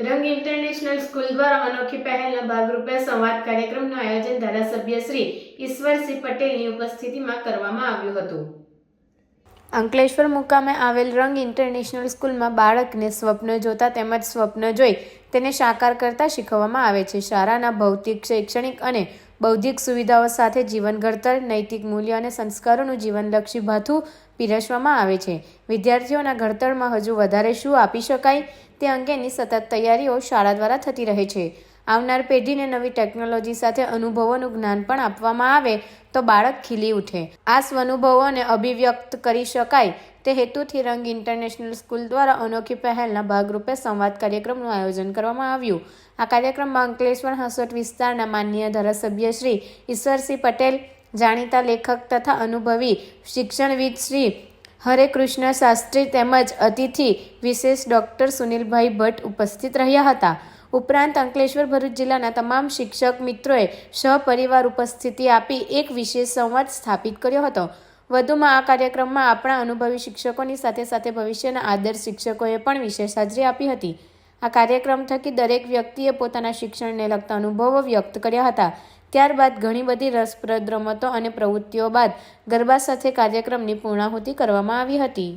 રંગ international school દ્વારા અનોખી પહેલના ભાગરૂપે સંવાદ કાર્યક્રમનું આયોજન ધારાસભ્ય શ્રી ઈશ્વરસિંહ પટેલની ઉપસ્થિતિમાં કરવામાં આવ્યું હતું. અંકલેશ્વર મુકામે આવેલ રંગ ઇન્ટરનેશનલ સ્કૂલમાં બાળકને સ્વપ્ન જોતા તેમજ સ્વપ્ન જોઈ તેને સાકાર કરતા શીખવવામાં આવે છે. શાળાના ભૌતિક, શૈક્ષણિક અને બૌદ્ધિક સુવિધાઓ સાથે જીવન ઘડતર, નૈતિક મૂલ્ય અને સંસ્કારોનું જીવનલક્ષી ભાથું પીરસવામાં આવે છે. વિદ્યાર્થીઓના ઘડતરમાં હજુ વધારે શું આપી શકાય તે અંગેની સતત તૈયારીઓ શાળા દ્વારા થતી રહે છે. આવનાર પેઢીને નવી ટેકનોલોજી સાથે અનુભવોનું જ્ઞાન પણ આપવામાં આવે તો બાળક ખીલી ઉઠે. આ સ્વનુભવોને અભિવ્યક્ત કરી શકાય તે હેતુથી રંગ ઇન્ટરનેશનલ સ્કૂલ દ્વારા અનોખી પહેલના ભાગરૂપે સંવાદ કાર્યક્રમનું આયોજન કરવામાં આવ્યું. આ કાર્યક્રમમાં અંકલેશ્વર હસોટ વિસ્તારના માનનીય ધારાસભ્ય શ્રી ઈશ્વરસિંહ પટેલ, જાણીતા લેખક તથા અનુભવી શિક્ષણવિદ શ્રી હરે કૃષ્ણ શાસ્ત્રી તેમજ અતિથિ વિશેષ ડૉક્ટર સુનિલભાઈ ભટ્ટ ઉપસ્થિત રહ્યા હતા. ઉપરાંત અંકલેશ્વર ભરૂચ જિલ્લાના તમામ શિક્ષક મિત્રોએ સહપરિવાર ઉપસ્થિતિ આપી એક વિશેષ સંવાદ સ્થાપિત કર્યો હતો. વધુમાં આ કાર્યક્રમમાં આપણા અનુભવી શિક્ષકોની સાથે સાથે ભવિષ્યના આદર્શ શિક્ષકોએ પણ વિશેષ હાજરી આપી હતી. આ કાર્યક્રમ થકી દરેક વ્યક્તિએ પોતાના શિક્ષણને લગતા અનુભવો વ્યક્ત કર્યા હતા. ત્યારબાદ ઘણી બધી રસપ્રદ રમતો અને પ્રવૃત્તિઓ બાદ ગરબા સાથે કાર્યક્રમની પૂર્ણાહુતિ કરવામાં આવી હતી.